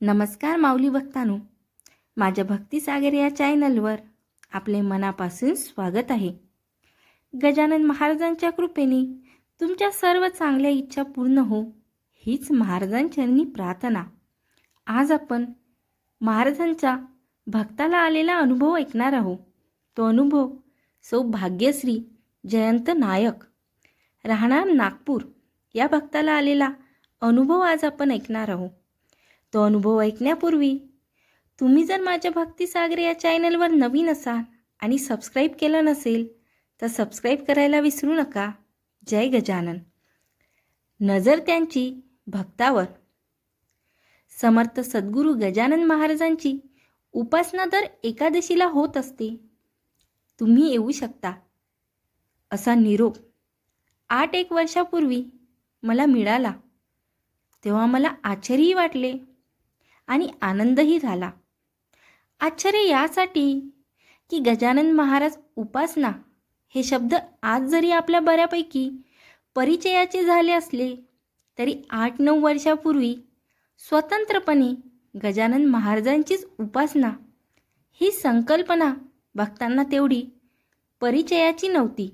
नमस्कार माऊली भक्तांनो. माझ्या भक्तीसागर या चॅनलवर आपले मनापासून स्वागत आहे. गजानन महाराजांच्या कृपेने तुमच्या सर्व चांगल्या इच्छा पूर्ण हो हीच महाराजांचरणी प्रार्थना. आज आपण महाराजांचा भक्ताला आलेला अनुभव ऐकणार आहोत तो अनुभव सौभाग्यश्री जयंत नायक राहणार नागपूर या भक्ताला आलेला अनुभव आज आपण ऐकणार आहोत तो अनुभव ऐकण्यापूर्वी तुम्ही जर माझ्या भक्तिसागर या चॅनलवर नवीन असाल आणि सबस्क्राईब केलं नसेल तर सबस्क्राईब करायला विसरू नका. जय गजानन. नजर त्यांची भक्तावर. समर्थ सद्गुरू गजानन महाराजांची उपासना दर एकादशीला होत असते. तुम्ही येऊ शकता. असा निरोप आठ एक वर्षापूर्वी मला मिळाला. तेव्हा मला आश्चर्यही वाटले. आणि आनंदही झाला. आश्चर्य यासाठी की गजानन महाराज उपासना हे शब्द आज जरी आपल्या बऱ्यापैकी परिचयाचे झाले असले तरी आठ नऊ वर्षापूर्वी स्वतंत्रपणे गजानन महाराजांचीच उपासना ही संकल्पना भक्तांना तेवढी परिचयाची नव्हती.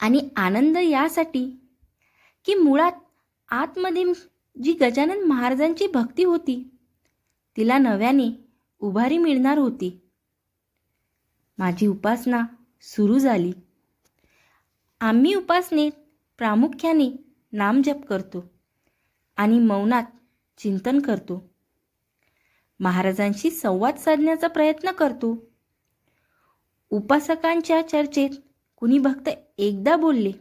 आणि आनंद यासाठी की मुळात आतमध्ये जी गजानन महाराजांची भक्ती होती तिला नव्याने उभारी मिळणार होती. माझी उपासना सुरू झाली. आम्ही उपासनेत प्रामुख्याने नामजप करतो आणि मौनात चिंतन करतो. महाराजांशी संवाद साधण्याचा प्रयत्न करतो. उपासकांच्या चर्चेत कुणी भक्त एकदा बोलले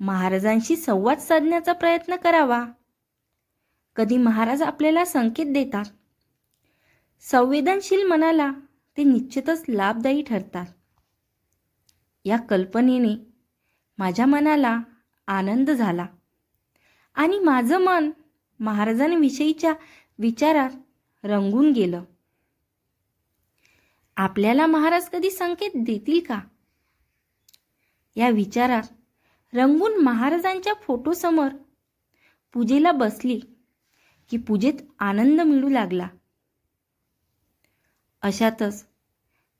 महाराजांशी संवाद साधण्याचा प्रयत्न करावा. कधी महाराज आपल्याला संकेत देतात? संवेदनशील मनाला ते निश्चितच लाभदायी ठरतात. या कल्पनेने माझ्या मनाला आनंद झाला. आणि माझं मन महाराजांविषयीच्या विचारात रंगून गेलं. आपल्याला महाराज कधी संकेत देतील का? या विचारात रंगून महाराजांच्या फोटोसमोर पूजेला बसली. की पूजेत आनंद मिळू लागला. अशातच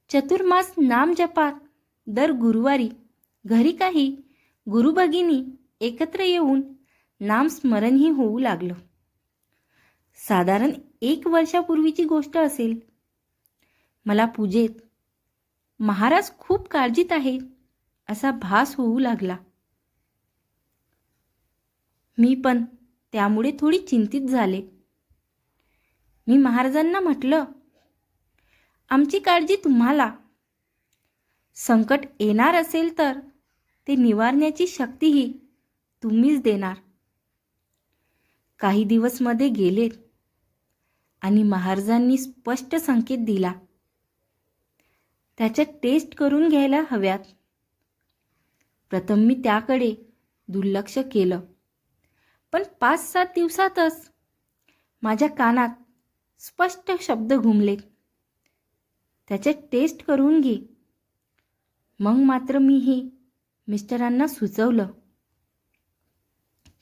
चतुर्मास नामजपात दर गुरुवारी घरी काही गुरुभगिनी एकत्र येऊन नामस्मरणही होऊ लागलं. साधारण एक वर्षापूर्वीची गोष्ट असेल. मला पूजेत महाराज खूप काळजीत आहे असा भास होऊ लागला. मी पण त्यामुळे थोडी चिंतित झाले. मी महाराजांना म्हटलं आमची काळजी तुम्हाला. संकट येणार असेल तर ते निवारण्याची शक्तीही तुम्हीच देणार. काही दिवसमध्ये गेलेत आणि महाराजांनी स्पष्ट संकेत दिला. त्याच्या टेस्ट करून घ्यायला हव्यात. प्रथम मी त्याकडे दुर्लक्ष केलं. पण पाच सात दिवसातच माझ्या कानात स्पष्ट शब्द घुमले. त्याचे टेस्ट करून घे. मग मात्र मी हे मिस्टरांना सुचवलं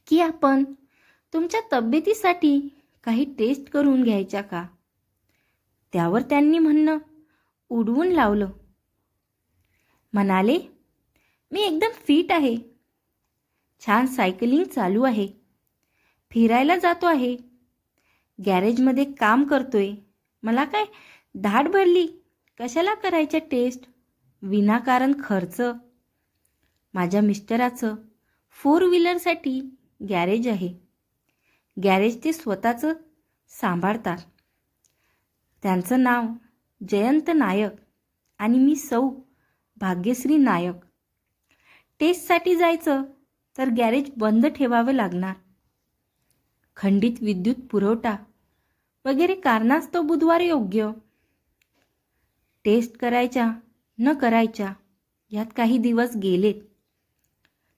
की आपण तुमच्या तब्येतीसाठी काही टेस्ट करून घ्यायच्या का? त्यावर त्यांनी म्हणणं उडवून लावलं. म्हणाले मी एकदम फिट आहे. छान सायकलिंग चालू आहे. फिरायला जातो आहे. गॅरेजमध्ये काम करतोय. मला काय धाड भरली? कशाला करायच्या टेस्ट? विनाकारण खर्च. माझ्या मिस्टराचं फोर व्हीलरसाठी गॅरेज आहे. गॅरेज ते स्वतःचं सांभाळतात. त्यांचं नाव जयंत नायक आणि मी सौ भाग्यश्री नायक. टेस्टसाठी जायचं तर गॅरेज बंद ठेवावं लागणार. खंडित विद्युत पुरवठा वगैरे कारणास्तव बुधवार योग्य. टेस्ट करायच्या न करायच्या यात काही दिवस गेलेत.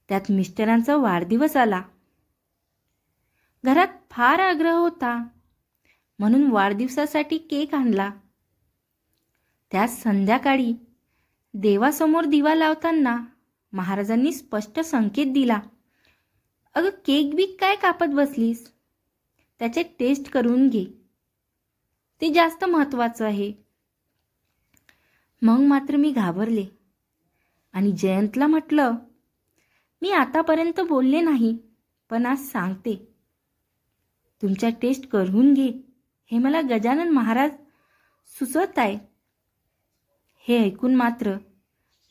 त्यात मिस्टरांचा वाढदिवस आला. घरात फार आग्रह होता. म्हणून वाढदिवसासाठी केक आणला. त्यात संध्याकाळी देवासमोर दिवा लावताना महाराजांनी स्पष्ट संकेत दिला. अगं केक बीक काय कापत बसलीस? त्याचे टेस्ट करून घे. ते जास्त महत्त्वाचं आहे. मग मात्र मी घाबरले. आणि जयंतला म्हटलं मी आतापर्यंत बोलले नाही पण आज सांगते. तुमच्या टेस्ट करून घे. हे मला गजानन महाराज सुचत आहे. हे ऐकून मात्र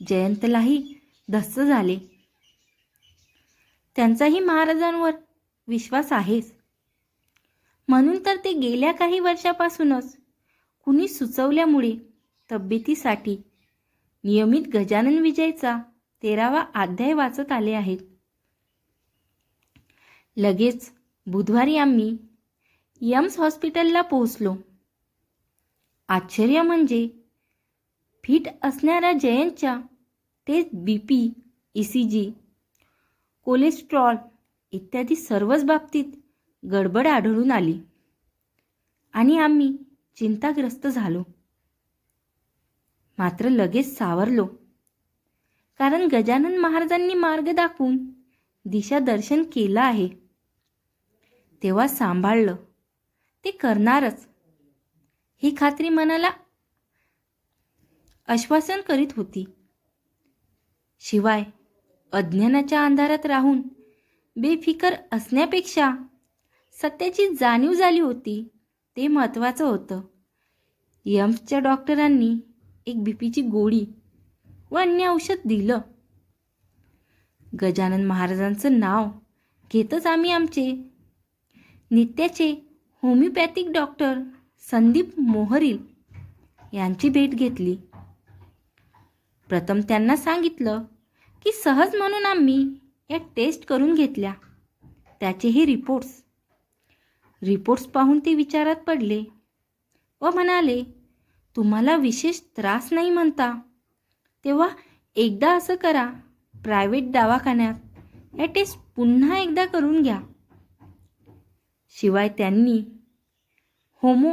जयंतलाही धस्स झाले. त्यांचाही महाराजांवर विश्वास आहेच. म्हणून तर ते गेल्या काही वर्षापासूनच. कुणी सुचवल्यामुळे तब्येतीसाठी नियमित गजानन विजयचा तेरावा अध्याय वाचत आले आहेत. लगेच बुधवारी आम्ही यम्स हॉस्पिटलला पोहोचलो. आश्चर्य म्हणजे फिट असणाऱ्या जयंतच्या तेच B P E C G cholesterol इत्यादी सर्वच बाबतीत गडबड आढळून आली. आणि आम्ही चिंताग्रस्त झालो. मात्र लगेच सावरलो. कारण गजानन महाराजांनी मार्ग दाखवून दिशादर्शन केलं आहे. तेव्हा सांभाळलं. ते करणारच. ही खात्री मनाला आश्वासन करीत होती. शिवाय अज्ञानाच्या अंधारात राहून बेफिकर असण्यापेक्षा सत्याची जाणीव झाली होती ते महत्त्वाचं होतं. यम्सच्या डॉक्टरांनी एक बीपीची गोळी व अन्य औषध दिलं. गजानन महाराजांचं नाव घेतच आम्ही आमचे. नित्याचे होमिओपॅथिक डॉक्टर संदीप मोहरील यांची भेट घेतली. प्रथम त्यांना सांगितलं की सहज म्हणून आम्ही या टेस्ट करून घेतल्या. त्याचेही रिपोर्ट्स रिपोर्ट्स पाहून ते विचारात पडले. व म्हणाले तुम्हाला विशेष त्रास नाही म्हणता. तेव्हा एकदा असं करा प्रायव्हेट दवाखान्यात. या टेस्ट पुन्हा एकदा करून घ्या. शिवाय त्यांनी होमो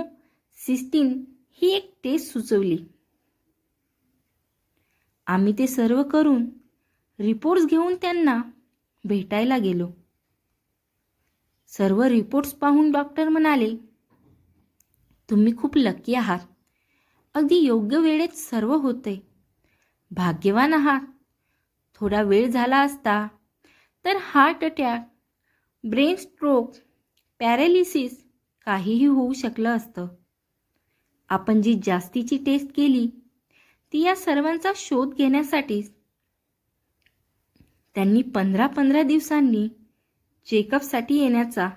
सिस्टीन ही एक टेस्ट सुचवली. आम्ही ते सर्व करून रिपोर्ट्स घेऊन त्यांना भेटायला गेलो. सर्व रिपोर्ट्स पाहून डॉक्टर म्हणाले तुम्ही खूप लकी आहात. अगदी योग्य वेळेत सर्व होते. भाग्यवान आहात. थोडा वेळ झाला असता तर heart attack brain stroke paralysis काहीही होऊ शकलं असतं. आपण जी जास्तीची टेस्ट केली ती या सर्वांचा शोध घेण्यासाठीच त्यांनी पंधरा पंधरा दिवसांनी चेकअपसाठी येण्याचा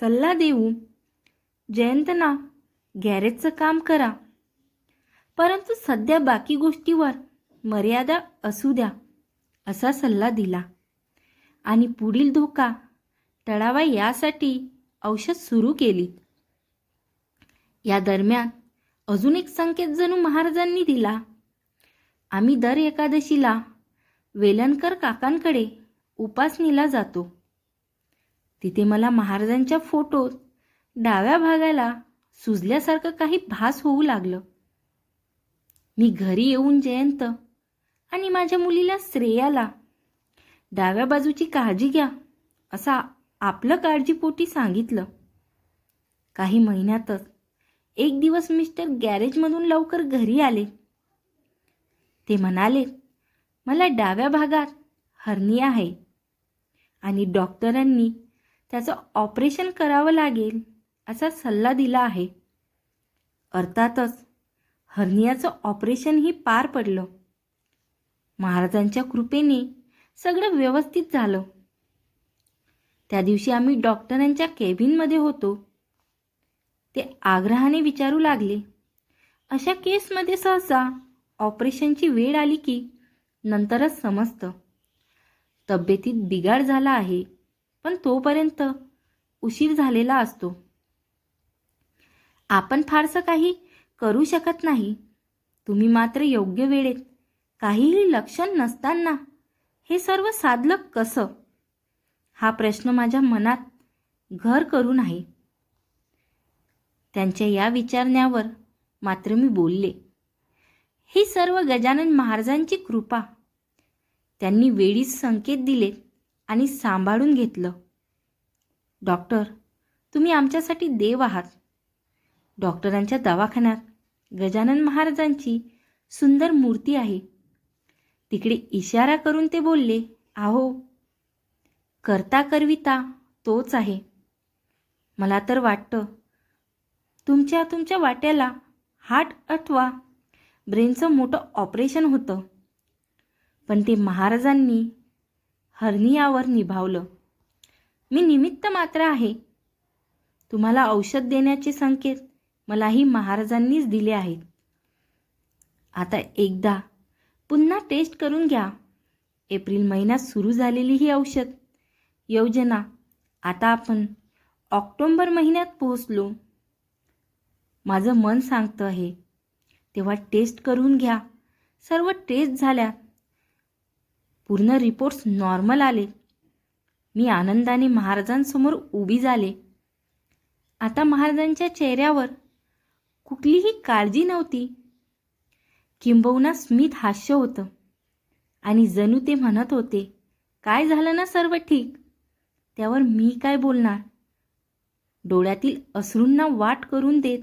सल्ला देऊन जयंतना गॅरेजचं काम करा. परंतु सध्या बाकी गोष्टीवर मर्यादा असू द्या असा सल्ला दिला. आणि पुढील धोका टळावा यासाठी औषध सुरू केली. या दरम्यान अजून एक संकेत जणू महाराजांनी दिला. आम्ही दर एकादशीला वेलणकर काकांकडे उपासनीला जातो. तिथे मला महाराजांच्या फोटोत डाव्या भागाला सुजल्यासारखं काही भास होऊ लागलं. मी घरी येऊन जयंत आणि माझ्या मुलीला श्रेयाला डाव्या बाजूची काळजी घ्या असा आपलं काळजीपोटी सांगितलं. काही महिन्यातच एक दिवस मिस्टर गॅरेजमधून लवकर घरी आले. ते म्हणाले मला डाव्या भागात हर्निया आहे. आणि डॉक्टरांनी त्याचं ऑपरेशन करावं लागेल असा सल्ला दिला आहे. अर्थातच हर्नियाचं ऑपरेशनही पार पडलं. महाराजांच्या कृपेने सगळं व्यवस्थित झालं. त्या दिवशी आम्ही डॉक्टरांच्या केबिनमध्ये होतो. ते आग्रहाने विचारू लागले अशा केसमध्ये सहसा ऑपरेशनची वेळ आली की नंतरच समजतं. तब्येतीत बिघाड झाला आहे. पण तोपर्यंत उशीर झालेला असतो. आपण फारसं काही करू शकत नाही. तुम्ही मात्र योग्य वेळेत काहीही लक्षण नसताना हे सर्व साधलं कसं? हा प्रश्न माझ्या मनात घर करू नाही त्यांच्या या विचारण्यावर मात्र मी बोलले. ही सर्व गजानन महाराजांची कृपा. त्यांनी वेळीच संकेत दिलेत. आणि सांभाळून घेतलं. डॉक्टर तुम्ही आमच्यासाठी देव आहात. डॉक्टरांच्या दवाखान्यात गजानन महाराजांची सुंदर मूर्ती आहे. तिकडे इशारा करून ते बोलले आहो करता करविता तोच आहे. मला तर वाटतं तुमच्या तुमच्या वाट्याला हार्ट अथवा ब्रेनचं मोठं ऑपरेशन होतं. पण ते महाराजांनी हर्नियावर निभावलं. मी निमित्त मात्र आहे. तुम्हाला औषध देण्याचे संकेत मलाही महाराजांनीच दिले आहेत. आता एकदा पुन्हा टेस्ट करून घ्या. एप्रिल महिन्यात सुरू झालेली ही औषध. योजना आता आपण ऑक्टोंबर महिन्यात पोहोचलो. माझं मन सांगतं आहे. तेव्हा टेस्ट करून घ्या. सर्व टेस्ट झाल्या पूर्ण रिपोर्ट्स नॉर्मल आले. मी आनंदाने महाराजांसमोर उभी झाले. आता महाराजांच्या चेहऱ्यावर कुठलीही काळजी नव्हती. किंबहुना स्मित हास्य होतं. आणि जणू ते म्हणत होते काय झालं ना सर्व ठीक? त्यावर मी काय बोलणार? डोळ्यातील अश्रूंना वाट करून देत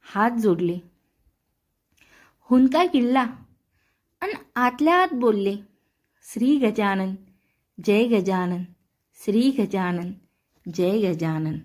हात जोडले. हुंदका किल्ला आणि आतल्या आत बोलले श्री गजानन जय गजानन श्री गजानन जय गजानन